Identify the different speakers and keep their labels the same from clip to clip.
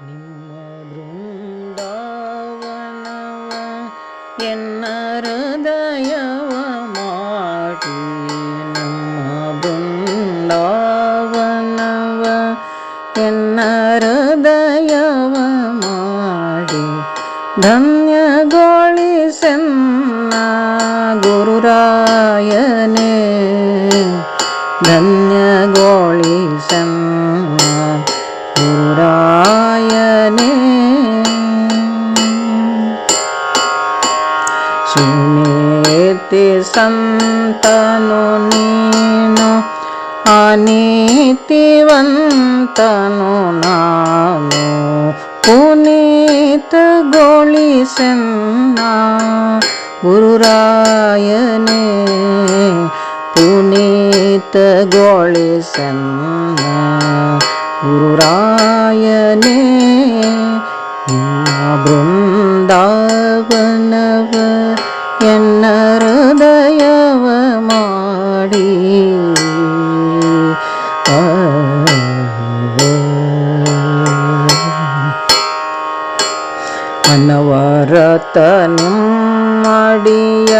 Speaker 1: ನಿಮ್ಮ ಬೃಂದಾವನವ ಎನ್ನ ಹೃದಯವ ಮಾಡಿ ನಮ್ಮ ಬೃಂದಾವನವ ಎನ್ನ ಹೃದಯವ ಮಾಡಿ ಧನ್ಯಗೊಳಿಸನ್ನ ಗುರುರಾಯನೇ ಧನ್ಯಗೊಳಿಸನ್ನ ಸುನೀತಿ ಸಂತನು ನೀನು ಅನೀತಿವಂತನು ನಾನು ಪುನೀತಗೊಳಿಸನ್ನ ಗುರುರಾಯನೇ ಪುನೀತಗೊಳಿಸನ್ನ ಗುರುರಾಯನೇ ನಿಮ್ಮ ಅನವರತ ನಿಮ್ಮಡಿಯ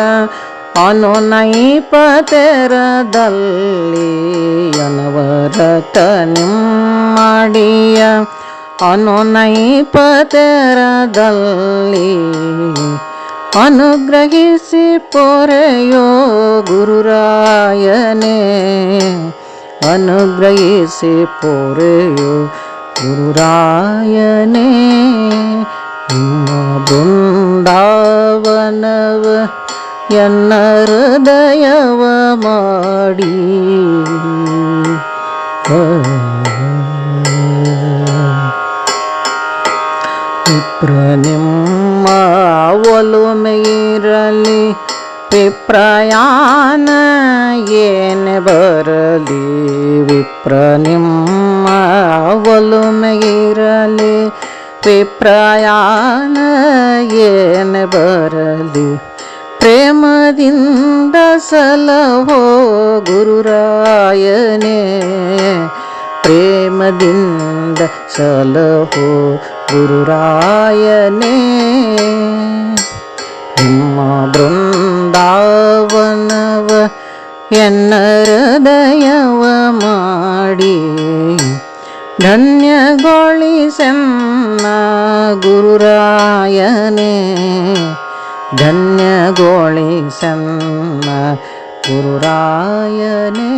Speaker 1: ಅನುನೈಪತೆರದಲ್ಲಿ ಅನವರತ ನಿಮ್ಮಡಿಯ ಅನುನೈಪತೆರದಲ್ಲಿ ಅನುಗ್ರಹಿಸಿ ಪೊರೆಯೋ ಗುರುರಾಯನೇ ಅನುಗ್ರಹಿಸಿ ಪೊರೆಯೋ ಗುರುರಾಯನೇ. ಬೃಂದಾವನವ ಎನ್ನ ಹೃದಯವ ಮಾಡಿ. ವಿಪ್ರ ನಿಮ್ಮ ಒಲುಮೆಯಿರಲಿ ವಿಪ್ರಯಾನ ಏನು ಬರಲಿ. ವಿಪ್ರ ನಿಮ್ಮ ಒಲುಮೆಯಿರಲಿ ವಿಪ್ರಯಾನ ಏನೆ ಬರಲಿ? ಪ್ರೇಮದಿಂದ ಸಲಹೋ ಗುರುರಾಯನೇ, ಪ್ರೇಮದಿಂದ ಸಲಹೋ ಗುರುರಾಯನೇ. ನಿಮ್ಮ ಬೃಂದಾವನವ ಎನ್ನ ಹೃದಯವ ಮಾಡಿ ಧನ್ಯಗೊಳಿಸನ್ನ ഗുരുരായനെ ധന്യഗോളിസന്ന ഗുരുരായനേ.